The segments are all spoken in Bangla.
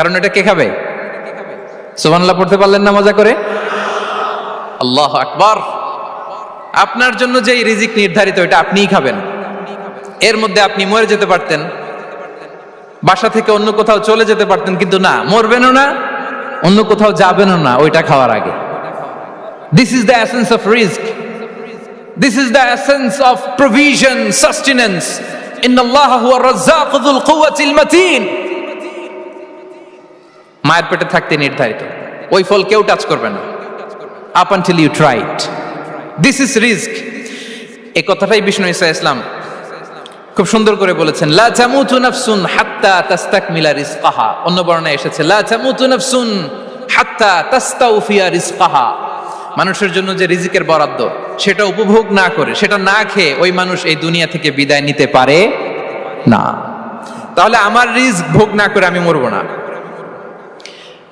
কারণ এটা কে খাবে? সুবহানাল্লাহ, পড়তে পারলেন না মজা করে? আল্লাহ আকবার। আপনার জন্য যে রিজিক নির্ধারিত, এটা আপনিই খাবেন। এর মধ্যে আপনি মরে যেতে পারতেন। বাসা থেকে অন্য কোথাও চলে যেতে পারতেন, কিন্তু না, মরবেনও না, অন্য কোথাও যাবেনও না, ওইটা খাওয়ার আগে। This is the essence of risk this is the essence of provision sustenance in আল্লাহ হুয়া রাজ্জাক যুল কুওয়াতিল মাতিন মায়ের পেটে থাকতে নির্ধারিত। ওই ফল কেউ টাচ করবে না। Up until you tried this is risk এই কথাটাই বিষ্ণু ইসা ইসলাম খুব সুন্দর করে বলেছেন, লা তামুতু নাফসুন হাত্তা তাস্তাকমিলা রিজকাহা। অন্য বর্ণনায় এসেছে, লা তামুতু নাফসুন হাত্তা তাস্তাউফিয়া রিজকাহা। মানুষের জন্য যে রিজিকের বরাদ্দ, সেটা উপভোগ না করে, সেটা না খেয়ে ওই মানুষ এই দুনিয়া থেকে বিদায় নিতে পারে না। তাহলে আমার রিস্ক ভোগ না করে আমি মরবো না।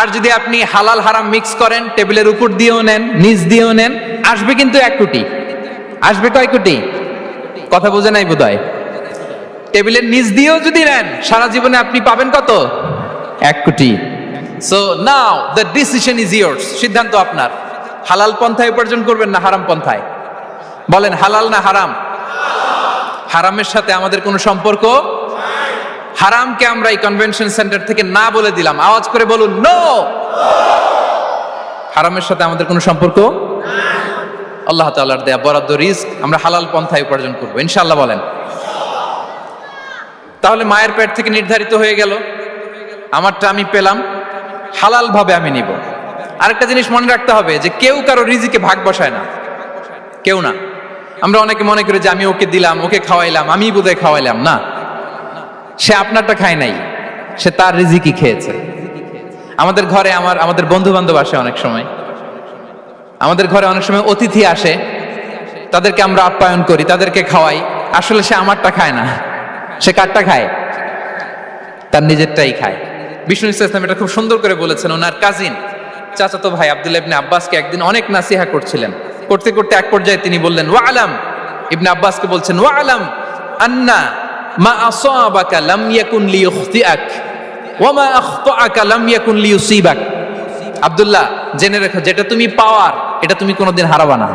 আর যদি আপনি হালাল হারাম মিক্স করেন টেবিলের উপর দিয়েও নেন, নিচ দিয়েও নেন, আসবে কিন্তু এক কোটি। আসবে কয় কোটি? কথা বোঝে নাই বোধ টেবিলের নিচ দিয়েও যদি নেন, সারা জীবনে আপনি পাবেন কত? এক কোটি। So now the decision is yours সিদ্ধান্ত আপনার। হালাল পন্থায় উপার্জন করবেন না হারাম পন্থায়? বলেন, হালাল না হারাম? হারামের সাথে আমাদের কোনো সম্পর্ক হারামকে আমরা এই কনভেনশন সেন্টার থেকে না বলে দিলাম। আওয়াজ করে বলুন নো হারামের সাথে আমাদের কোনো সম্পর্ক? আল্লাহ তাআলার দেয়া বরাদ্দ রিস্ক আমরা হালাল পন্থায় উপার্জন করব। ইনশাআল্লাহ বলেন। তাহলে মায়ের পেট থেকে নির্ধারিত হয়ে গেল। আমারটা আমি পেলাম। হালাল ভাবে আমি নিব। আরেকটা জিনিস মনে রাখতে হবে যে কেউ কারও রিজিকে ভাগ বসায় না। কেউ না। আমরা অনেকে মনে করি যে আমি ওকে দিলাম, ওকে খাওয়াইলাম আমি বোধহয় খাওয়াইলাম। না। সে আপনারটা খায় নাই, সে তার রিজিকই খেয়েছে। আমাদের ঘরে আমার, আমাদের বন্ধু বান্ধব আসে অনেক সময়। আমাদের ঘরে অনেক সময় অতিথি আসে, তাদেরকে আমরা আপ্যায়ন করি, তাদেরকে খাওয়াই। আসলে সে আমারটা খায় না, সে কারটা খায়? তার নিজেরটাই খায়। বিষ্ণু ইসলাম এটা খুব সুন্দর করে বলেছেন, ওনার কাজিন চাচাতো ভাই আব্দুল্লাহ ইবনে আব্বাসকে একদিন অনেক নাসিহা করছিলেন। করতে করতে এক পর্যায়ে তিনি বললেন, ওয়া আলাম। ইবনে আব্বাসকে বলছেন, ওয়া আলাম আন্না মা আসাবাকা লাম ইয়াকুন লিইখতিআক ওয়া মা আখতাআকা লাম ইয়াকুন লিইউসিবাক। আব্দুল্লাহ, জেনে রেখো, যেটা তুমি পাওয়ার, এটা তুমি কোনোদিন হারাবা না।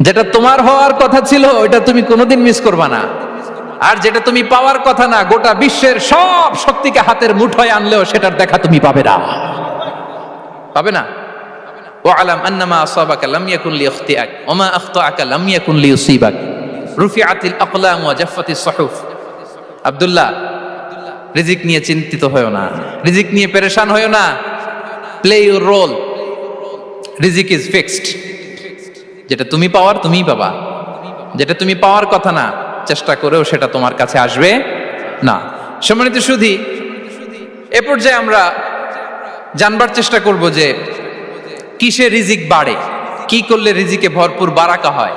যেটা তোমার হওয়ার কথা ছিল ওটা তুমি কোনোদিন মিস করবা না। আর যেটা তুমি পাওয়ার কথা না, গোটা বিশ্বের সব শক্তিকে হাতের মুঠোয় আনলেও সেটার দেখা তুমি পাবে না। পাবে না? ওয়ালাম আন্নামা আসাবাকা লাম ইয়াকুন লিইখতিআক, ওয়া মা আখতাআকা লাম ইয়াকুন লিইউসিবাক রুফিআতিল আকলাম জাফফাতিস সুহুফ। আব্দুল্লাহ, রিজিক নিয়ে চিন্তিত হয়েও না। রিজিক নিয়ে পেরেশান হয়েও না। প্লে ইউর রোল রিজিক ইজ ফিক্সড যেটা তুমি পাওয়ার, তুমিই পাবা। যেটা তুমি পাওয়ার কথা না, চেষ্টা করেও সেটা তোমার কাছে আসবে না। সম্মানিত সুধি, এ পর্যায়ে আমরা জানবার চেষ্টা করব যে কিসে রিজিক বাড়ে, কি করলে রিজিকে ভরপুর বারাকা হয়।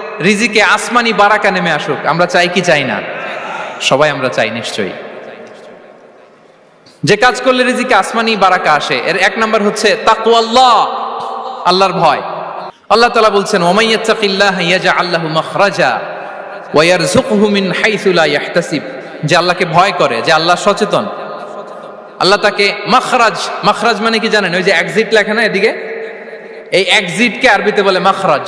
রিজিকে আসমানি বারাকা নেমে আসুক। আমরা চাই কি চাই না? সবাই আমরা চাই, নিশ্চয়ই। যে কাজ করলে রিজিকে আসমানি বারাকা আসে, এর এক নাম্বার হচ্ছে তাকুয়াল্লাহ আল্লাহর ভয়। আল্লাহ তাআলা বলছেন ওমাইয়াত্তাকিল্লাহ ইয়াজআল্লাহু মাখরাজা ওয়া ইয়ারযুকহু মিন হাইথু লা ইয়াহতাসিব যে আল্লাহকে ভয় করে, যে আল্লাহ সচেতন। আল্লাহ তাকে মাখরাজ মাখরাজ মানে কি জানেন? ওই যে এক্সিট লেখা না এদিকে? এই এক্সিটকে আরবিতে বলে মাখরাজ।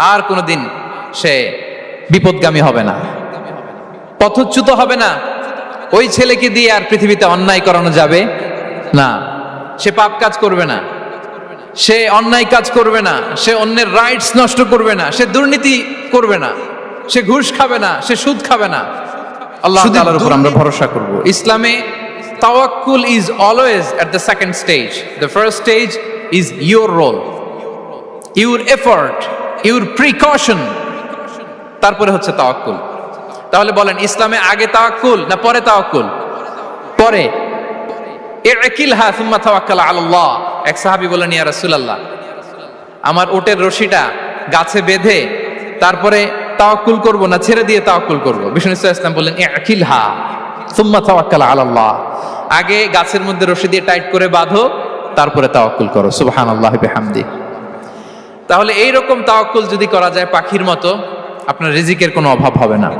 আর কোনোদিন সে বিপদগামী হবে না। পথচ্যুত হবে না। ওই ছেলেকে দিয়ে আর পৃথিবীতে অন্যায় করানো যাবে না। সে পাপ কাজ করবে না। সে অন্যায় কাজ করবে না। সে অন্যের রাইটস নষ্ট করবে না। সে দুর্নীতি করবে না। সে ঘুষ খাবে না। সে সুদ খাবে না। আল্লাহ তাআলার উপর আমরা ভরসা করব। ইসলামে তাওয়াক্কুল is always at the second stage the first stage is your role your effort your precaution. তারপরে হচ্ছে তাওয়াক্কুল। তাহলে বলেন, ইসলামে আগে তাওয়াক্কুল না পরে তাওয়াক্কুল? পরে। ইকিলহা সুম্মা তাওয়াক্কাল আলাল্লাহ। এক সাহাবী বলেন ইয়া রাসূলুল্লাহ, আমার ওটের রশিটা গাছে বেঁধে তারপরে তাওয়াক্কুল করব না ছেড়ে দিয়ে তাওয়াক্কুল করব? বিষ্ণু ইসলাম বললেন ইকিলহা সুম্মা তাওয়াক্কাল আলাল্লাহ। আগে গাছের মধ্যে রশি দিয়ে টাইট করে বাঁধো, তারপরে তাওয়াক্কুল করো। সুবহানাল্লাহি বিহামদি। তাহলে এই রকম তাওয়াক্কুল যদি করা যায় পাখির মতো, আপনার রিজিকের কোনো অভাব হবে না।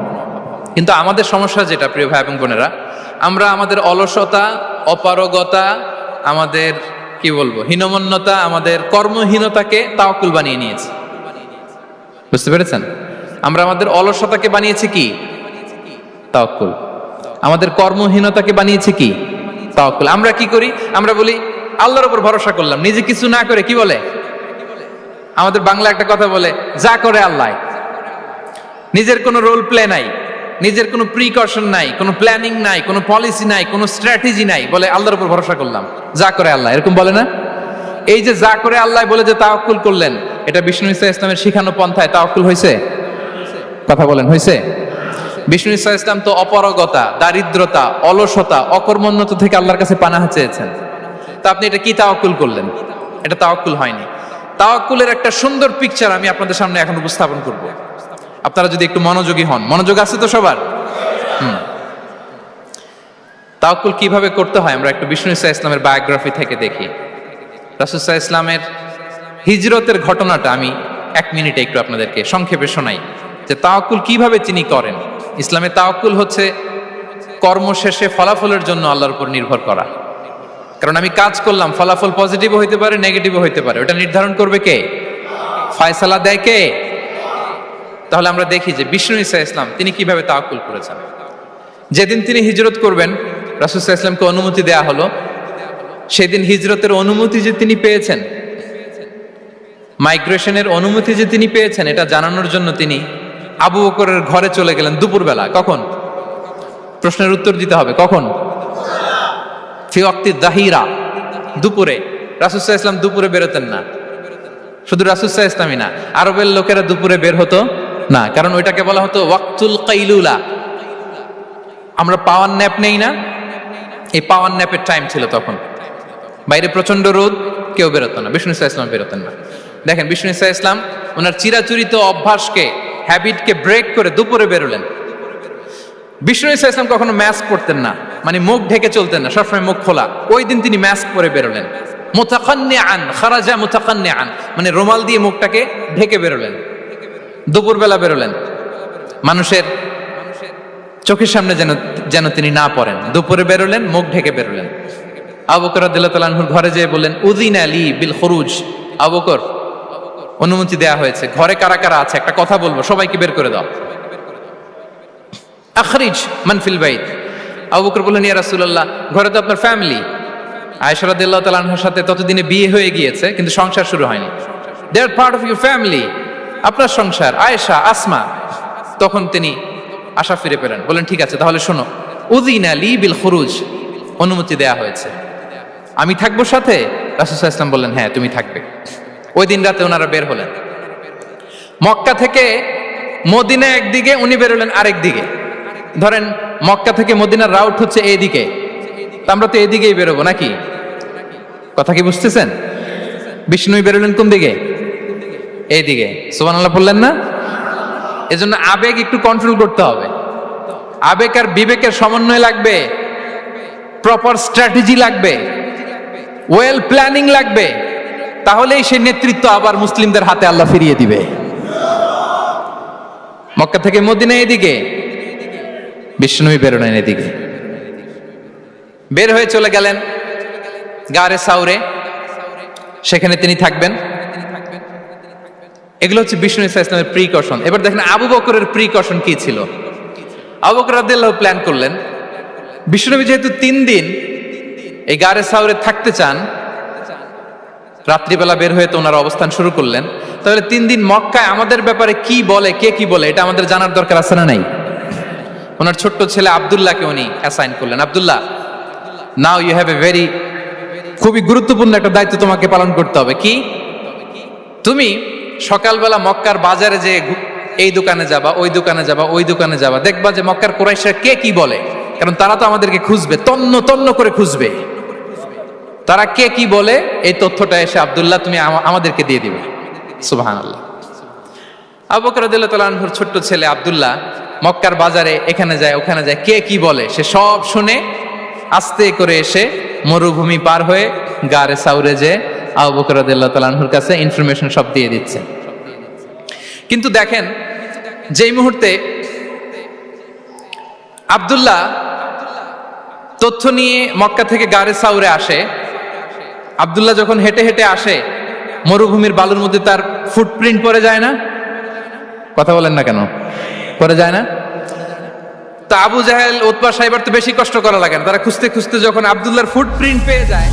কিন্তু আমাদের সমস্যা যেটা, প্রিয় ভাই এবং বোনেরা, আমরা আমাদের অলসতা, অপারগতা, আমাদের, কি বলব, হীনমন্যতা, আমাদের কর্মহীনতাকে তাওকুল বানিয়ে নিয়েছি। বুঝতে পেরেছেন? আমরা আমাদের অলসতাকে বানিয়েছি কি? তাওকুল আমাদের কর্মহীনতাকে বানিয়েছি কি? তাওকুল আমরা কি করি? আমরা বলি, আল্লাহর উপর ভরসা করলাম। নিজে কিছু না করে কি বলে? আমাদের বাংলা একটা কথা বলে, যা করে আল্লাহ। নিজের কোনো রোল প্লে নাই, নিজের কোনো প্রিকশন নাই, কোনো প্ল্যানিং নাই, কোনো পলিসি নাই, কোনো স্ট্র্যাটেজি নাই, বলে আল্লাহর উপর ভরসা করলাম। যা করে আল্লাহ, এরকম বলে না? এই যে যা করে আল্লাহ বলে যে তাওকুল করলেন, এটা বিষ্ণু ইসা ইসলামের শিখানো পন্থায় তাওকুল হয়েছে? কথা বলেন, হয়েছে? বিষ্ণু ইসা ইসলাম তো অপরগতা, দারিদ্রতা, অলসতা, অকর্মণ্যতা থেকে আল্লাহর কাছে পানাহা চেয়েছেন। তা আপনি এটা কি তাওকুল করলেন? এটা তাওয়াক্কুল হয়নি। তাওয়াক্কুলের একটা সুন্দর পিকচার আমি আপনাদের সামনে এখন উপস্থাপন করব। আপনারা যদি একটু মনোযোগী হন, মনোযোগ আছে তো সবার? হুম। কীভাবে করতে হয় আমরা একটু বিষ্ণু ইসা ইসলামের বায়োগ্রাফি থেকে দেখি। রাসুসাহ ইসলামের হিজরতের ঘটনাটা আমি এক মিনিটে একটু আপনাদেরকে সংক্ষেপে শোনাই। যে তাওকুল কীভাবে তিনি করেন? ইসলামে তাওকুল হচ্ছে কর্ম শেষে ফলাফলের জন্য আল্লাহর উপর নির্ভর করা। কারণ আমি কাজ করলাম, ফলাফল পজিটিভও হইতে পারে নেগেটিভও হইতে পারে। ওটা নির্ধারণ করবে কে? ফায়সালা দেয় কে? তাহলে আমরা দেখি যে বিষ্ণু ইসা ইসলাম, তিনি কীভাবে তাওকুল করেছেন। যেদিন তিনি হিজরত করবেন রাসুসাহ ইসলামকে অনুমতি দেয়া হলো। সেদিন হিজরতের অনুমতি যে তিনি পেয়েছেন, মাইগ্রেশনের অনুমতি যে তিনি পেয়েছেন, এটা জানানোর জন্য তিনি আবু বকরের ঘরে চলে গেলেন দুপুরবেলা। কখন? প্রশ্নের উত্তর দিতে হবে। কখন? ফি অক্তি দাহিরা, দুপুরে। রাসুসাহ ইসলাম দুপুরে বেরোতেন না। শুধু রাসুসাহ ইসলামই না, আরবের লোকেরা দুপুরে বের হতো না, কারণ ওইটাকে বলা হতো ওয়াক্তুল কাইলুলা। আমরা পাওয়ার ন্যাপ নেই না, এই পাওয়ার ন্যাপের টাইম ছিল তখন। বাইরে প্রচণ্ড রোদ, কেউ বেরোতো না, বিষ্ণু ইসলাম ইসলাম বেরোতেন না। দেখেন, বিষ্ণু ইসলাম ওনার চিরাচরিত অভ্যাসকে হ্যাবিটকে ব্রেক করে দুপুরে বেরোলেন। বিষ্ণু ইসলাম ইসলাম কখনো ম্যাস্ক পরতেন না মানে মুখ ঢেকে চলতেন না, সবসময় মুখ খোলা। ওই দিন তিনি ম্যাস্ক পরে বেরোলেন। মোতাকান্নে আন খারাজা মোতাকান্নে আন মানে রুমাল দিয়ে মুখটাকে ঢেকে বেরোলেন। দুপুরবেলা বেরোলেন। মানুষের চোখের সামনে যেন যেন তিনি না পড়েন। দুপুরে বেরোলেন, মুখ ঢেকে বেরোলেন। আবকর আদিল্লাহুর ঘরে যেয়ে বললেন উদিন আলী বিল খরুজ। আবকর অনুমতি দেয়া হয়েছে। ঘরে কারা কারা আছে? একটা কথা বলব, সবাইকে বের করে দাও। আখরিজ মানফিল বাইত। আবু বকর বললেন, ইয়া রাসূলুল্লাহ, ঘরে তো আপনার ফ্যামিলি। আয়েশা রাদিয়াল্লাহু তাআলা আনহার সাথে ততদিনে বিয়ে হয়ে গিয়েছে, কিন্তু সংসার শুরু হয়নি। They are part of your family আপনার সংসার? আয়েশা, আসমা। তখন তিনি আশা ফিরে পেলেন বলেন ঠিক আছে, তাহলে শোনো। উদিন আলী বিল খুরুজ। অনুমতি দেয়া হয়েছে। আমি থাকব সাথে? রাসূল ইসলাম বললেন হ্যাঁ তুমি থাকবে। ওই দিন রাতে ওনারা বের হলেন। মক্কা থেকে মদিনা একদিকে, উনি বেরোলেন আরেক দিকে। ধরেন, মক্কা থেকে মদিনার রাউট হচ্ছে এইদিকে। আমরা তো এদিকেই বেরোবো, নাকি? কথা কি বুঝতেছেন? বিষ্ণুই বেরোলেন কোন দিকে? এইদিকে। সুবান আল্লাহ বললেন না? এজন্য আবেগ একটু কন্ট্রোল করতে হবে। আবেগ আর বিবেকের সমন্বয় লাগবে। প্রপার স্ট্র্যাটেজি লাগবে। ওয়েল প্ল্যানিং লাগবে। তাহলেই সে নেতৃত্ব আবার মুসলিমদের হাতে আল্লাহ ফিরিয়ে দিবে। মক্কা থেকে মদিনা এদিকে বিষ্ণুই বেরোলেন এদিকে। বের হয়ে চলে গেলেন গারে সাউরে। সেখানে তিনি থাকবেন। এগুলো হচ্ছে বিষ্ণু ইসা ইসলামের প্রিকশন এবার দেখেন আবু বকরের প্রিকশন কি ছিল? আবু বকর রাদিয়াল্লাহু প্ল্যান করলেন। বিষ্ণুনবী যেহেতু তিন দিন এই গারে সাউরে থাকতে চান, রাত্রিবেলা বের হয়ে তো ওনার অবস্থান শুরু করলেন। তাহলে তিন দিন মক্কায় আমাদের ব্যাপারে কি বলে, কে কি বলে, এটা আমাদের জানার দরকার আছে না নাই? ওনার ছোট্ট ছেলে আবদুল্লাহকে উনি অ্যাসাইন করলেন। Abdullah now you have a very খুবই গুরুত্বপূর্ণ একটা দায়িত্ব তোমাকে পালন করতে হবে। কি? তুমি সকালবেলা মক্কার বাজারে যে এই দোকানে যাবা, ওই দোকানে যাবা, ওই দোকানে যাবা, দেখবা যে মক্কার কোরাইশরা কে কি বলে? কারণ তারা তো আমাদেরকে খুঁজবে, তন্ন তন্ন করে খুঁজবে। তারা কে কি বলে? এই তথ্যটা এসে আব্দুল্লাহ তুমি আমাদেরকে দিয়ে দিবে। সুবাহান আল্লাহ আবু বকর আনহুর ছোট্ট ছেলে আব্দুল্লাহ মক্কার বাজারে, এখানে যায়, ওখানে যায়, কে কি বলে? সে সব শুনে আস্তে করে এসে মরুভূমি পার হয়ে গারে সাউরে যে আবু বকর রাদিয়াল্লাহু কাছে ইনফরমেশন সব দিয়ে দিচ্ছে। কিন্তু দেখেন, যেই মুহূর্তে আব্দুল্লাহ তথ্য নিয়ে মক্কা থেকে গারে সাউরে আসে, আব্দুল্লাহ যখন হেঁটে হেঁটে আসে, মরুভূমির বালুর মধ্যে তার ফুটপ্রিন্ট পড়ে যায় না? কথা বলেন না কেন? পড়ে যায় না? তা আবু জাহেল উৎপা সাহেবার তো বেশি কষ্ট করা লাগে না। তারা খুঁজতে খুঁজতে যখন আবদুল্লাহর ফুটপ্রিন্ট পেয়ে যায়